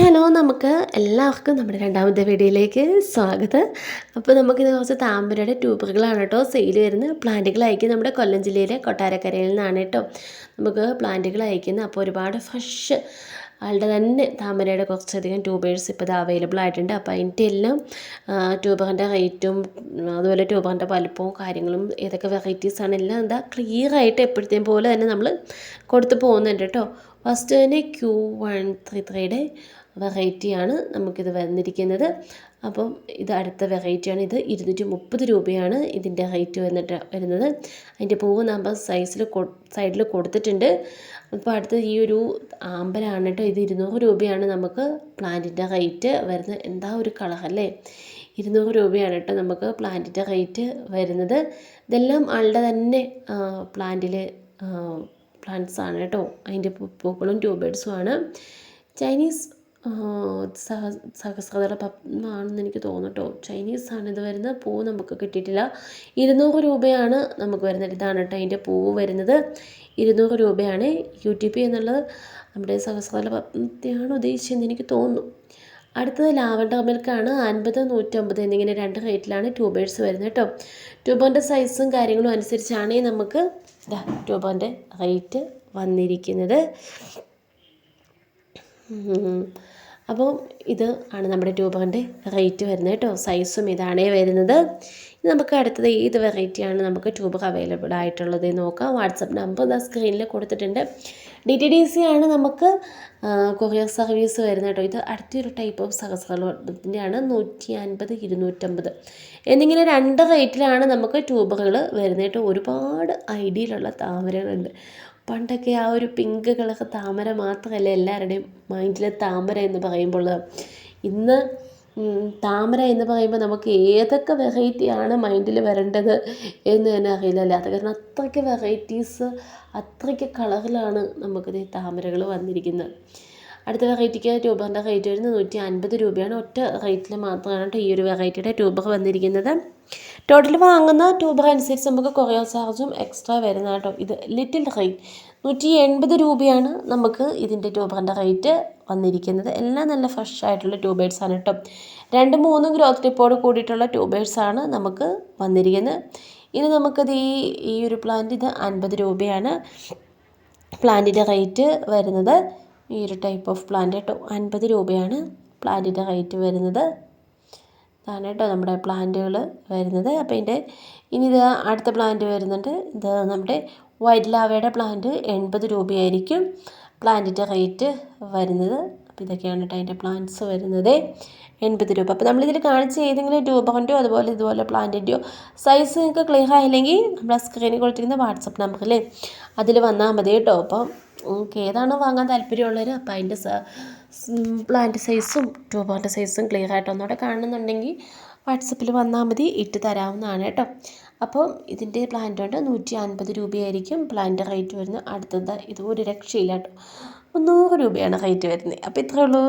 Hello നമുക്ക് എല്ലാവർക്കും നമ്മുടെ രണ്ടാമത്തെ വീഡിയോയിലേക്ക് സ്വാഗതം. അപ്പോൾ നമുക്കിത് കുറച്ച് താമരയുടെ ട്യൂബറുകളാണ് കേട്ടോ സെയിൽ വരുന്നത്. പ്ലാന്റുകൾ അയക്കുന്നത് നമ്മുടെ കൊല്ലം ജില്ലയിലെ കൊട്ടാരക്കരയിൽ നിന്നാണ് കേട്ടോ. നമുക്ക് പ്ലാന്റുകൾ അയക്കുന്നത്. അപ്പോൾ ഒരുപാട് ഫ്രഷ് ആളുടെ തന്നെ താമരയുടെ കുറച്ചധികം ട്യൂബേഴ്സ് ഇപ്പോൾ ഇത് അവൈലബിൾ ആയിട്ടുണ്ട്. അപ്പോൾ അതിന്റെ എല്ലാം ട്യൂബറിന്റെ റേറ്റും അതുപോലെ ട്യൂബറിന്റെ വലുപ്പവും കാര്യങ്ങളും ഏതൊക്കെ വെറൈറ്റീസാണ് എല്ലാം എന്താ ക്ലിയർ ആയിട്ട് എപ്പോഴത്തെയും പോലെ തന്നെ നമ്മൾ കൊടുത്തു പോകുന്നുണ്ട് കേട്ടോ. ഫസ്റ്റ് തന്നെ ക്യൂ വൺ ത്രീ ത്രീയുടെ വെറൈറ്റിയാണ് നമുക്കിത് വന്നിരിക്കുന്നത്. അപ്പം ഇത് അടുത്ത വെറൈറ്റിയാണ്. ഇത് ഇരുന്നൂറ്റി മുപ്പത് രൂപയാണ് ഇതിന്റെ റേറ്റ് വന്നിട്ട് വരുന്നത്. അതിന്റെ പൂവ് നമ്മൾ സൈസിൽ സൈഡിൽ കൊടുത്തിട്ടുണ്ട്. അപ്പോൾ അടുത്ത ഈ ഒരു ആമ്പലാണ് കേട്ടോ. ഇത് ഇരുന്നൂറ് രൂപയാണ് നമുക്ക് പ്ലാന്റിന്റെ റേറ്റ് വരുന്നത്. എന്താ ഒരു കളർ അല്ലേ? ഇരുന്നൂറ് രൂപയാണ് കേട്ടോ നമുക്ക് പ്ലാന്റിന്റെ റേറ്റ് വരുന്നത്. ഇതെല്ലാം ആളുടെ തന്നെ പ്ലാന്റിൽ പ്ലാന്റ്സ് ആണ് കേട്ടോ. അതിന്റെ പൂക്കളും ട്യൂബേഡ്സും ആണ്. ചൈനീസ് സഹസ്രദള ആണെന്ന് എനിക്ക് തോന്നുന്നു കേട്ടോ ചൈനീസ് ആണ് ഇത് വരുന്നത് പൂവ് നമുക്ക് കിട്ടിയിട്ടില്ല. ഇരുന്നൂറ് രൂപയാണ് നമുക്ക് വരുന്നത്. ഇതാണ് കേട്ടോ അതിന്റെ പൂവ് വരുന്നത്. ഇരുന്നൂറ് രൂപയാണ് യു ടി പി എന്നുള്ളത്. നമ്മുടെ സഹസ്രദള പത്മത്തെയാണ് ഉദ്ദേശിച്ചതെന്ന് എനിക്ക് തോന്നുന്നു. അടുത്തത് ലാവണ്ടർ മിൽക്കാണ്. അൻപത് നൂറ്റമ്പത് എന്നിങ്ങനെ രണ്ട് റേറ്റിലാണ് ട്യൂബേഴ്സ് വരുന്നത് കേട്ടോ ട്യൂബറിന്റെ സൈസും കാര്യങ്ങളും അനുസരിച്ചാണ് നമുക്ക് ട്യൂബറിന്റെ റേറ്റ് വന്നിരിക്കുന്നത്. അപ്പോൾ ഇത് ആണ് നമ്മുടെ ട്യൂബറിന്റെ റേറ്റ് വരുന്നത് കേട്ടോ. സൈസും ഇതാണേ വരുന്നത്. നമുക്ക് അടുത്തത് ഏത് വെറൈറ്റിയാണ് നമുക്ക് ട്യൂബർ അവൈലബിൾ ആയിട്ടുള്ളത് നോക്കാം. വാട്സപ്പ് നമ്പർ ദാ സ്ക്രീനിൽ കൊടുത്തിട്ടുണ്ട്. ഡി ടി ഡി സി ആണ് നമുക്ക് കൊറിയർ സർവീസ് വരുന്നത് കേട്ടോ. ഇത് അടുത്തൊരു ടൈപ്പ് ഓഫ് സഹസ്രത്തിന്റെയാണ് നൂറ്റി അൻപത് ഇരുന്നൂറ്റമ്പത് എന്നിങ്ങനെ രണ്ട് റേറ്റിലാണ് നമുക്ക് ട്യൂബറുകൾ വരുന്നത് കേട്ടോ. ഒരുപാട് ഐഡിയയിലുള്ള താമരകളുണ്ട്. പണ്ടൊക്കെ ആ ഒരു പിങ്ക് കളർ താമര മാത്രമല്ല എല്ലാവരുടെയും മൈൻഡിൽ താമര എന്ന് പറയുമ്പോൾ. ഇന്ന് താമര എന്ന് പറയുമ്പോൾ നമുക്ക് ഏതൊക്കെ വെറൈറ്റിയാണ് മൈൻഡിൽ വരേണ്ടത് എന്ന് തന്നെ അറിയില്ലല്ലേ അത് കാരണം അത്രയ്ക്ക് വെറൈറ്റീസ് അത്രയ്ക്ക് കളറിലാണ് നമുക്കിത് താമരകൾ വന്നിരിക്കുന്നത്. അടുത്ത വെറൈറ്റിക്ക് ട്യൂബറിന്റെ റേറ്റ് വരുന്നത് നൂറ്റി അൻപത് രൂപയാണ്. ഒറ്റ റേറ്റിൽ മാത്രമാണ് ഈ ഒരു വെറൈറ്റിയുടെ ട്യൂബർ വന്നിരിക്കുന്നത്. ടോട്ടൽ വാങ്ങുന്ന ട്യൂബർ അനുസരിച്ച് നമുക്ക് കൊറിയർ ചാർജും എക്സ്ട്രാ വരുന്ന കേട്ടോ ഇത് ലിറ്റിൽ റേറ്റ് നൂറ്റി എൺപത് രൂപയാണ് നമുക്ക് ഇതിന്റെ ട്യൂബറിന്റെ റേറ്റ് വന്നിരിക്കുന്നത്. എല്ലാം നല്ല ഫ്രഷ് ആയിട്ടുള്ള ട്യൂബേഴ്സാണ് കേട്ടോ രണ്ട് മൂന്ന് ഗ്രോത്ത് ടിപ്പോട് കൂടിയിട്ടുള്ള ട്യൂബേഴ്സാണ് നമുക്ക് വന്നിരിക്കുന്നത്. ഇനി നമുക്കത് ഈ ഈ ഒരു പ്ലാന്റ് ഇത് അൻപത് രൂപയാണ്. പ്ലാന്റിന്റെ റേറ്റ് വരുന്നത് ഈ ഒരു ടൈപ്പ് ഓഫ് പ്ലാന്റ് കേട്ടോ. അൻപത് രൂപയാണ് പ്ലാന്റിന്റെ റേറ്റ് വരുന്നത്. ഇതാണ് കേട്ടോ നമ്മുടെ പ്ലാന്റുകൾ വരുന്നത്. അപ്പോൾ ഇതിന്റെ ഇനി ഇത് അടുത്ത പ്ലാന്റ് വരുന്നുണ്ട്. ഇത് നമ്മുടെ വൈറ്റ് ലാവയുടെ പ്ലാന്റ് എൺപത് രൂപയായിരിക്കും പ്ലാന്റിന്റെ റേറ്റ് വരുന്നത്. അപ്പോൾ ഇതൊക്കെയാണ് കേട്ടോ അതിന്റെ പ്ലാന്റ്സ് വരുന്നത്. എൺപത് രൂപ. അപ്പോൾ നമ്മളിതിൽ കാണിച്ച ഏതെങ്കിലും രൂപകൊണ്ടോ അതുപോലെ ഇതുപോലെ പ്ലാന്റിന്റെയോ സൈസ് നിങ്ങൾക്ക് ക്ലിയർ ആയില്ലെങ്കിൽ നമ്മൾ ആ സ്ക്രീനിൽ കൊടുത്തിരിക്കുന്ന വാട്സപ്പ് നമ്പറിൽ അതിൽ വന്നാൽ മതി കേട്ടോ. അപ്പം നിങ്ങൾക്ക് ഏതാണോ വാങ്ങാൻ താല്പര്യമുള്ളവർ അപ്പോൾ അതിന്റെ പ്ലാന്റ് സൈസും ട്യൂബറിന്റെ സൈസും ക്ലിയർ ആയിട്ട് ഒന്നുകൂടെ കാണുന്നുണ്ടെങ്കിൽ വാട്സപ്പിൽ വന്നാൽ മതി ഇട്ട് തരാവുന്നതാണ് കേട്ടോ. അപ്പോൾ ഇതിന്റെ പ്ലാന്റ് കൊണ്ട് നൂറ്റി അൻപത് രൂപയായിരിക്കും പ്ലാന്റ് റേറ്റ് വരുന്നത്. അടുത്തത് ഇത് ഒരു രക്ഷയില്ല കേട്ടോ. മുന്നൂറ് രൂപയാണ് റേറ്റ് വരുന്നത്. അപ്പോൾ ഇത്രയേ ഉള്ളൂ.